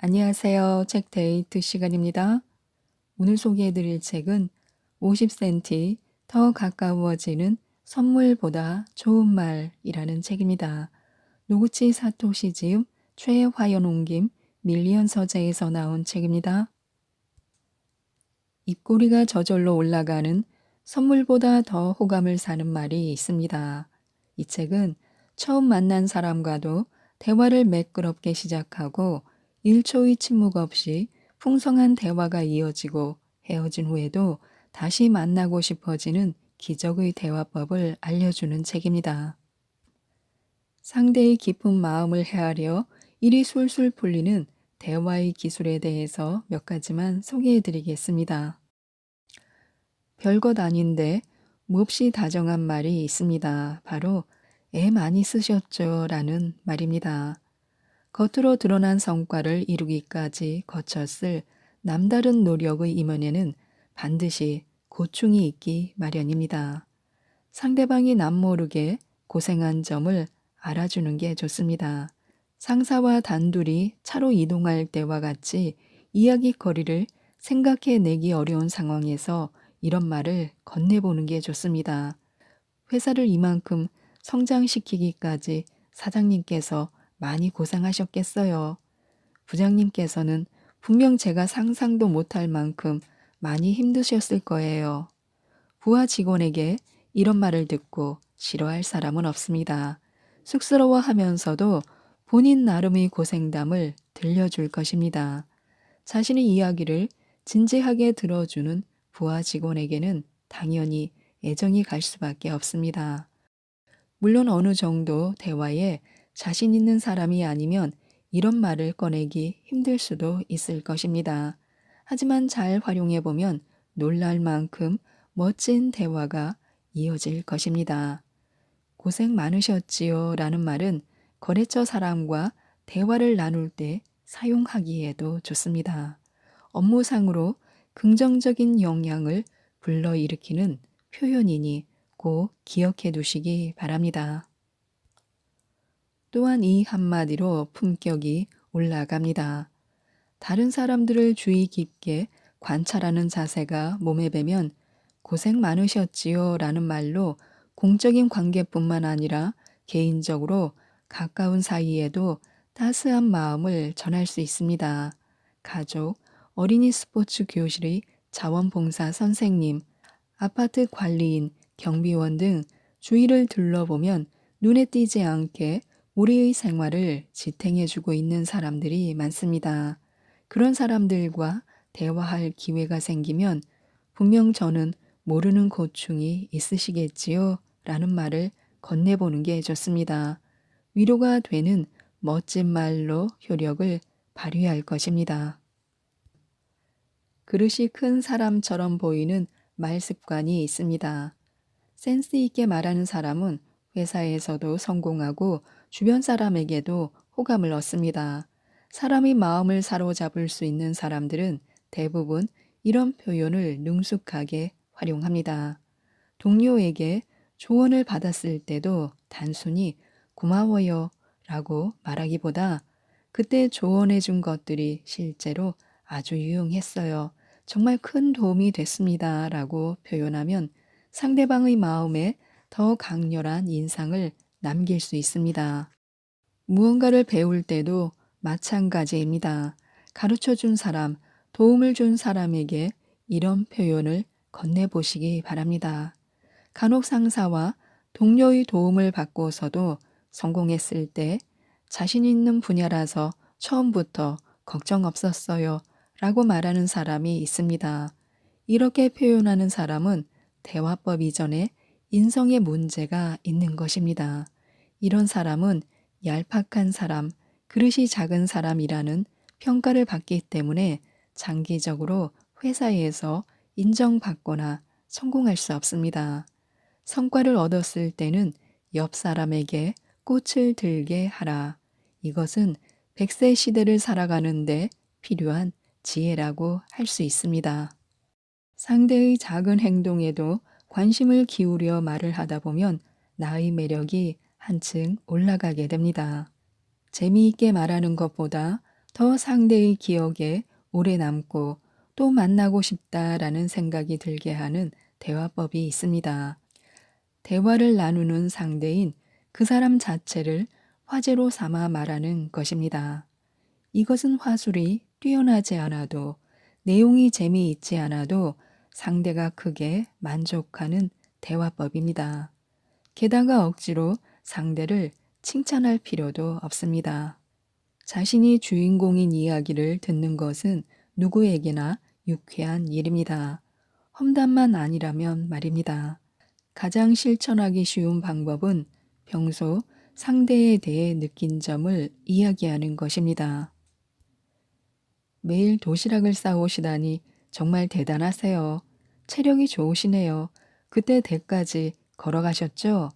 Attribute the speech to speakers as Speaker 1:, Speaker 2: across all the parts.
Speaker 1: 안녕하세요. 책 데이트 시간입니다. 오늘 소개해드릴 책은 50cm 더 가까워지는 선물보다 좋은 말이라는 책입니다. 노구치 사토시 지음 최화연 옮김 밀리언 서재에서 나온 책입니다. 입꼬리가 저절로 올라가는 선물보다 더 호감을 사는 말이 있습니다. 이 책은 처음 만난 사람과도 대화를 매끄럽게 시작하고 1초의 침묵 없이 풍성한 대화가 이어지고 헤어진 후에도 다시 만나고 싶어지는 기적의 대화법을 알려주는 책입니다. 상대의 깊은 마음을 헤아려 일이 술술 풀리는 대화의 기술에 대해서 몇 가지만 소개해 드리겠습니다. 별것 아닌데 몹시 다정한 말이 있습니다. 바로 애 많이 쓰셨죠 라는 말입니다. 겉으로 드러난 성과를 이루기까지 거쳤을 남다른 노력의 이면에는 반드시 고충이 있기 마련입니다. 상대방이 남모르게 고생한 점을 알아주는 게 좋습니다. 상사와 단둘이 차로 이동할 때와 같이 이야기거리를 생각해 내기 어려운 상황에서 이런 말을 건네보는 게 좋습니다. 회사를 이만큼 성장시키기까지 사장님께서 많이 고생하셨겠어요. 부장님께서는 분명 제가 상상도 못할 만큼 많이 힘드셨을 거예요. 부하 직원에게 이런 말을 듣고 싫어할 사람은 없습니다. 쑥스러워 하면서도 본인 나름의 고생담을 들려줄 것입니다. 자신의 이야기를 진지하게 들어주는 부하 직원에게는 당연히 애정이 갈 수밖에 없습니다. 물론 어느 정도 대화에 자신 있는 사람이 아니면 이런 말을 꺼내기 힘들 수도 있을 것입니다. 하지만 잘 활용해 보면 놀랄 만큼 멋진 대화가 이어질 것입니다. 고생 많으셨지요 라는 말은 거래처 사람과 대화를 나눌 때 사용하기에도 좋습니다. 업무상으로 긍정적인 영향을 불러일으키는 표현이니 꼭 기억해 두시기 바랍니다. 또한 이 한마디로 품격이 올라갑니다. 다른 사람들을 주의 깊게 관찰하는 자세가 몸에 배면 고생 많으셨지요 라는 말로 공적인 관계뿐만 아니라 개인적으로 가까운 사이에도 따스한 마음을 전할 수 있습니다. 가족, 어린이 스포츠 교실의 자원봉사 선생님, 아파트 관리인, 경비원 등 주위를 둘러보면 눈에 띄지 않게 우리의 생활을 지탱해주고 있는 사람들이 많습니다. 그런 사람들과 대화할 기회가 생기면 분명 저는 모르는 고충이 있으시겠지요? 라는 말을 건네보는 게 좋습니다. 위로가 되는 멋진 말로 효력을 발휘할 것입니다. 그릇이 큰 사람처럼 보이는 말 습관이 있습니다. 센스 있게 말하는 사람은 회사에서도 성공하고 주변 사람에게도 호감을 얻습니다. 사람의 마음을 사로잡을 수 있는 사람들은 대부분 이런 표현을 능숙하게 활용합니다. 동료에게 조언을 받았을 때도 단순히 고마워요 라고 말하기보다 그때 조언해 준 것들이 실제로 아주 유용했어요. 정말 큰 도움이 됐습니다. 라고 표현하면 상대방의 마음에 더 강렬한 인상을 남길 수 있습니다. 무언가를 배울 때도 마찬가지입니다. 가르쳐 준 사람, 도움을 준 사람에게 이런 표현을 건네보시기 바랍니다. 간혹 상사와 동료의 도움을 받고서도 성공했을 때 자신 있는 분야라서 처음부터 걱정 없었어요. 라고 말하는 사람이 있습니다. 이렇게 표현하는 사람은 대화법 이전에 인성에 문제가 있는 것입니다. 이런 사람은 얄팍한 사람, 그릇이 작은 사람이라는 평가를 받기 때문에 장기적으로 회사에서 인정받거나 성공할 수 없습니다. 성과를 얻었을 때는 옆 사람에게 꽃을 들게 하라. 이것은 백세 시대를 살아가는데 필요한 지혜라고 할 수 있습니다. 상대의 작은 행동에도 관심을 기울여 말을 하다 보면 나의 매력이 한층 올라가게 됩니다. 재미있게 말하는 것보다 더 상대의 기억에 오래 남고 또 만나고 싶다라는 생각이 들게 하는 대화법이 있습니다. 대화를 나누는 상대인 그 사람 자체를 화제로 삼아 말하는 것입니다. 이것은 화술이 뛰어나지 않아도 내용이 재미있지 않아도 상대가 크게 만족하는 대화법입니다. 게다가 억지로 상대를 칭찬할 필요도 없습니다. 자신이 주인공인 이야기를 듣는 것은 누구에게나 유쾌한 일입니다. 험담만 아니라면 말입니다. 가장 실천하기 쉬운 방법은 평소 상대에 대해 느낀 점을 이야기하는 것입니다. 매일 도시락을 싸오시다니 정말 대단하세요. 체력이 좋으시네요. 그때 댁까지 걸어가셨죠?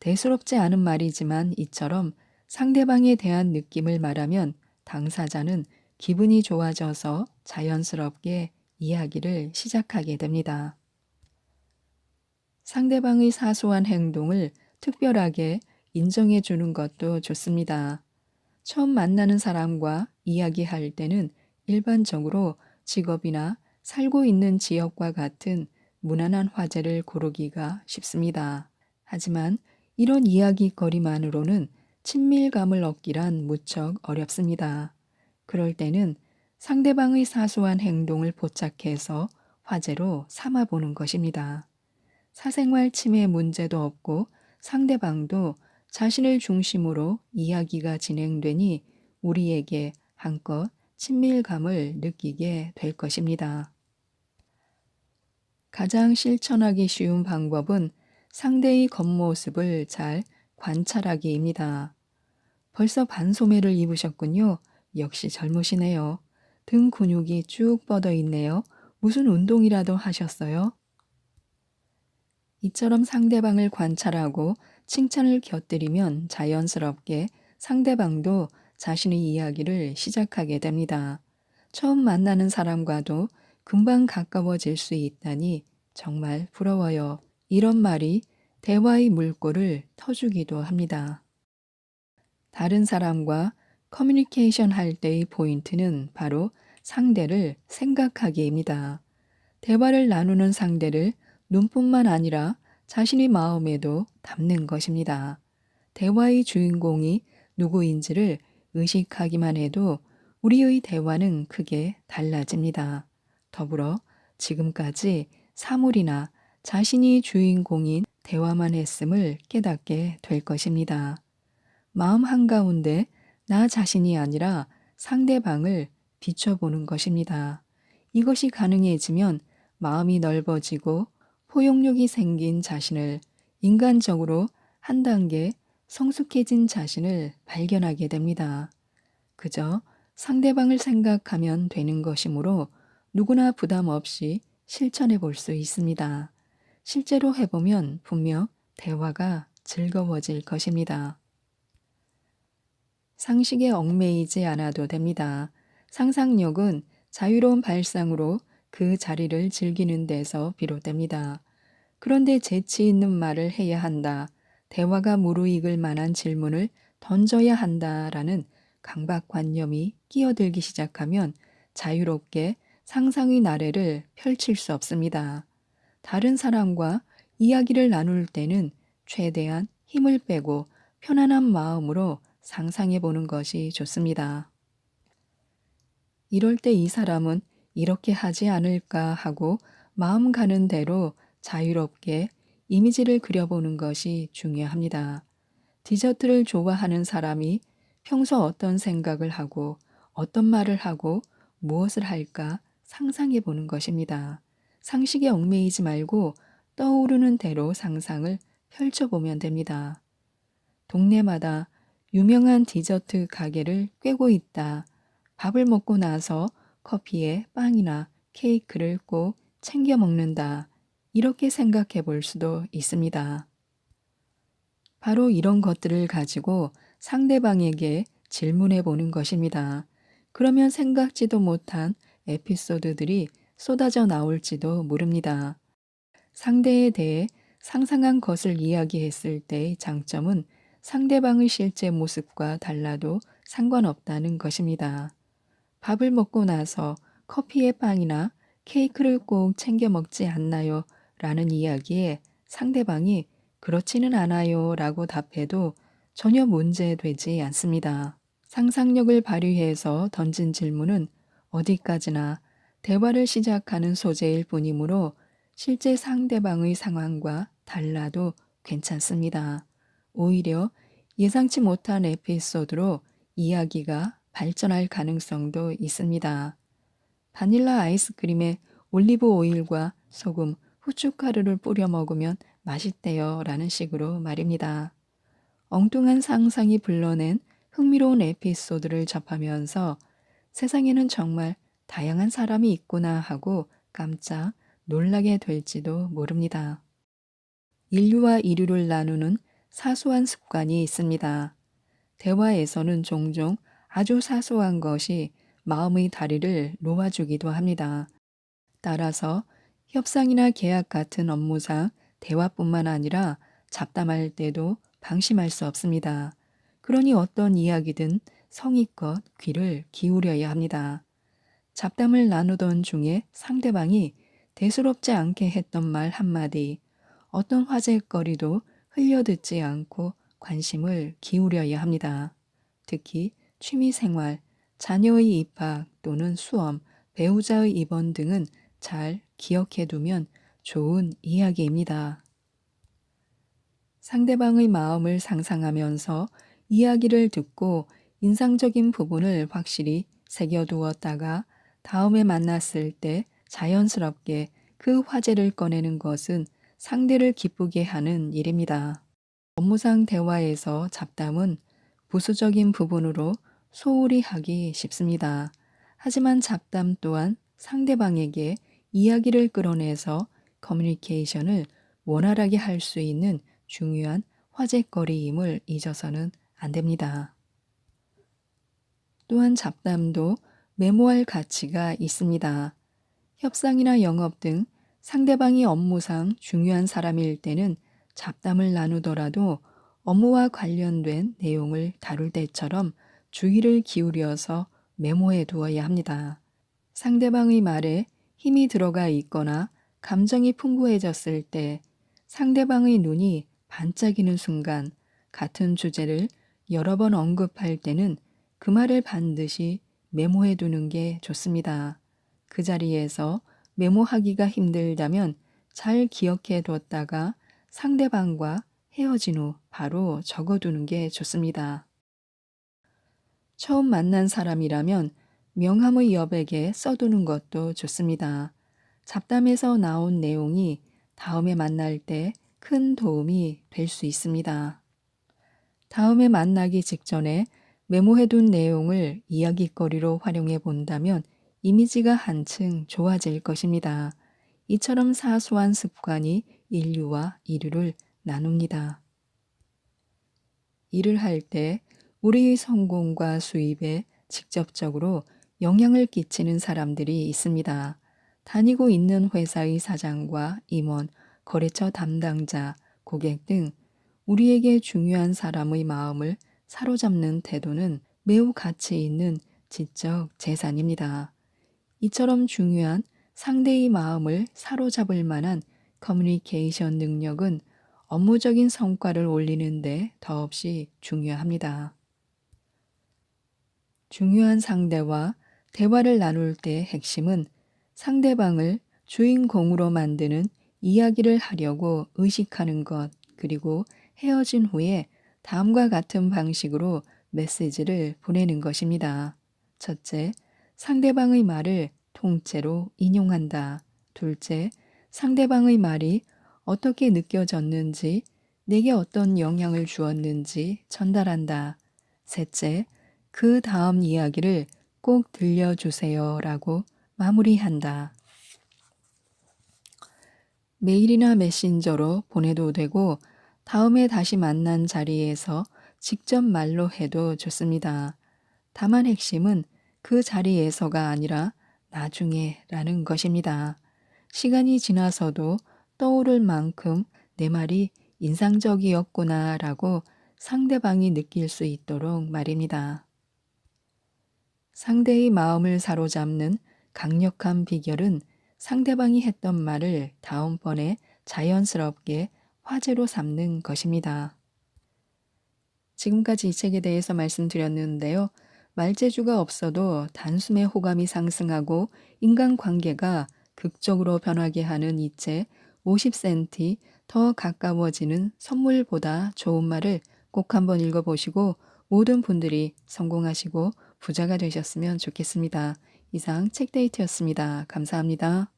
Speaker 1: 대수롭지 않은 말이지만 이처럼 상대방에 대한 느낌을 말하면 당사자는 기분이 좋아져서 자연스럽게 이야기를 시작하게 됩니다. 상대방의 사소한 행동을 특별하게 인정해 주는 것도 좋습니다. 처음 만나는 사람과 이야기할 때는 일반적으로 직업이나 살고 있는 지역과 같은 무난한 화제를 고르기가 쉽습니다. 하지만 이런 이야기거리만으로는 친밀감을 얻기란 무척 어렵습니다. 그럴 때는 상대방의 사소한 행동을 포착해서 화제로 삼아보는 것입니다. 사생활 침해 문제도 없고 상대방도 자신을 중심으로 이야기가 진행되니 우리에게 한껏 친밀감을 느끼게 될 것입니다. 가장 실천하기 쉬운 방법은 상대의 겉모습을 잘 관찰하기입니다. 벌써 반소매를 입으셨군요. 역시 젊으시네요. 등 근육이 쭉 뻗어 있네요. 무슨 운동이라도 하셨어요? 이처럼 상대방을 관찰하고 칭찬을 곁들이면 자연스럽게 상대방도 자신의 이야기를 시작하게 됩니다. 처음 만나는 사람과도 금방 가까워질 수 있다니 정말 부러워요. 이런 말이 대화의 물꼬를 터주기도 합니다. 다른 사람과 커뮤니케이션 할 때의 포인트는 바로 상대를 생각하기입니다. 대화를 나누는 상대를 눈뿐만 아니라 자신의 마음에도 담는 것입니다. 대화의 주인공이 누구인지를 의식하기만 해도 우리의 대화는 크게 달라집니다. 더불어 지금까지 사물이나 자신이 주인공인 대화만 했음을 깨닫게 될 것입니다. 마음 한가운데 나 자신이 아니라 상대방을 비춰보는 것입니다. 이것이 가능해지면 마음이 넓어지고 포용력이 생긴 자신을 인간적으로 한 단계 성숙해진 자신을 발견하게 됩니다. 그저 상대방을 생각하면 되는 것이므로 누구나 부담 없이 실천해 볼 수 있습니다. 실제로 해보면 분명 대화가 즐거워질 것입니다. 상식에 얽매이지 않아도 됩니다. 상상력은 자유로운 발상으로 그 자리를 즐기는 데서 비롯됩니다. 그런데 재치 있는 말을 해야 한다. 대화가 무르익을 만한 질문을 던져야 한다라는 강박관념이 끼어들기 시작하면 자유롭게 상상의 나래를 펼칠 수 없습니다. 다른 사람과 이야기를 나눌 때는 최대한 힘을 빼고 편안한 마음으로 상상해 보는 것이 좋습니다. 이럴 때 이 사람은 이렇게 하지 않을까 하고 마음 가는 대로 자유롭게 이미지를 그려보는 것이 중요합니다. 디저트를 좋아하는 사람이 평소 어떤 생각을 하고 어떤 말을 하고 무엇을 할까 상상해 보는 것입니다. 상식에 얽매이지 말고 떠오르는 대로 상상을 펼쳐보면 됩니다. 동네마다 유명한 디저트 가게를 꿰고 있다. 밥을 먹고 나서 커피에 빵이나 케이크를 꼭 챙겨 먹는다. 이렇게 생각해 볼 수도 있습니다. 바로 이런 것들을 가지고 상대방에게 질문해 보는 것입니다. 그러면 생각지도 못한 에피소드들이 쏟아져 나올지도 모릅니다. 상대에 대해 상상한 것을 이야기했을 때의 장점은 상대방의 실제 모습과 달라도 상관없다는 것입니다. 밥을 먹고 나서 커피에 빵이나 케이크를 꼭 챙겨 먹지 않나요? 라는 이야기에 상대방이 그렇지는 않아요 라고 답해도 전혀 문제되지 않습니다. 상상력을 발휘해서 던진 질문은 어디까지나 대화를 시작하는 소재일 뿐이므로 실제 상대방의 상황과 달라도 괜찮습니다. 오히려 예상치 못한 에피소드로 이야기가 발전할 가능성도 있습니다. 바닐라 아이스크림에 올리브 오일과 소금, 후춧가루를 뿌려 먹으면 맛있대요 라는 식으로 말입니다. 엉뚱한 상상이 불러낸 흥미로운 에피소드를 접하면서 세상에는 정말 다양한 사람이 있구나 하고 깜짝 놀라게 될지도 모릅니다. 인류와 이류를 나누는 사소한 습관이 있습니다. 대화에서는 종종 아주 사소한 것이 마음의 다리를 놓아주기도 합니다. 따라서 협상이나 계약 같은 업무상 대화뿐만 아니라 잡담할 때도 방심할 수 없습니다. 그러니 어떤 이야기든 성의껏 귀를 기울여야 합니다. 잡담을 나누던 중에 상대방이 대수롭지 않게 했던 말 한마디, 어떤 화제거리도 흘려듣지 않고 관심을 기울여야 합니다. 특히 취미생활, 자녀의 입학 또는 수험, 배우자의 입원 등은 잘 기억해 두면 좋은 이야기입니다. 상대방의 마음을 상상하면서 이야기를 듣고 인상적인 부분을 확실히 새겨두었다가 다음에 만났을 때 자연스럽게 그 화제를 꺼내는 것은 상대를 기쁘게 하는 일입니다. 업무상 대화에서 잡담은 부수적인 부분으로 소홀히 하기 쉽습니다. 하지만 잡담 또한 상대방에게 이야기를 끌어내서 커뮤니케이션을 원활하게 할 수 있는 중요한 화제거리임을 잊어서는 안 됩니다. 또한 잡담도 메모할 가치가 있습니다. 협상이나 영업 등 상대방이 업무상 중요한 사람일 때는 잡담을 나누더라도 업무와 관련된 내용을 다룰 때처럼 주의를 기울여서 메모해 두어야 합니다. 상대방의 말에 힘이 들어가 있거나 감정이 풍부해졌을 때 상대방의 눈이 반짝이는 순간 같은 주제를 여러 번 언급할 때는 그 말을 반드시 메모해 두는 게 좋습니다. 그 자리에서 메모하기가 힘들다면 잘 기억해 뒀다가 상대방과 헤어진 후 바로 적어 두는 게 좋습니다. 처음 만난 사람이라면 명함의 여백에 써두는 것도 좋습니다. 잡담에서 나온 내용이 다음에 만날 때 큰 도움이 될 수 있습니다. 다음에 만나기 직전에 메모해둔 내용을 이야기거리로 활용해 본다면 이미지가 한층 좋아질 것입니다. 이처럼 사소한 습관이 인류와 이류를 나눕니다. 일을 할 때 우리의 성공과 수입에 직접적으로 영향을 끼치는 사람들이 있습니다. 다니고 있는 회사의 사장과 임원, 거래처 담당자, 고객 등 우리에게 중요한 사람의 마음을 사로잡는 태도는 매우 가치 있는 지적 재산입니다. 이처럼 중요한 상대의 마음을 사로잡을 만한 커뮤니케이션 능력은 업무적인 성과를 올리는데 더없이 중요합니다. 중요한 상대와 대화를 나눌 때 핵심은 상대방을 주인공으로 만드는 이야기를 하려고 의식하는 것, 그리고 헤어진 후에 다음과 같은 방식으로 메시지를 보내는 것입니다. 첫째, 상대방의 말을 통째로 인용한다. 둘째, 상대방의 말이 어떻게 느껴졌는지, 내게 어떤 영향을 주었는지 전달한다. 셋째, 그 다음 이야기를 꼭 들려주세요 라고 마무리한다. 메일이나 메신저로 보내도 되고, 다음에 다시 만난 자리에서 직접 말로 해도 좋습니다. 다만 핵심은 그 자리에서가 아니라 나중에 라는 것입니다. 시간이 지나서도 떠오를 만큼 내 말이 인상적이었구나 라고 상대방이 느낄 수 있도록 말입니다. 상대의 마음을 사로잡는 강력한 비결은 상대방이 했던 말을 다음번에 자연스럽게 화제로 삼는 것입니다. 지금까지 이 책에 대해서 말씀드렸는데요. 말재주가 없어도 단숨에 호감이 상승하고 인간관계가 극적으로 변하게 하는 이 책 50cm 더 가까워지는 선물보다 좋은 말을 꼭 한번 읽어보시고 모든 분들이 성공하시고 부자가 되셨으면 좋겠습니다. 이상 책데이트였습니다. 감사합니다.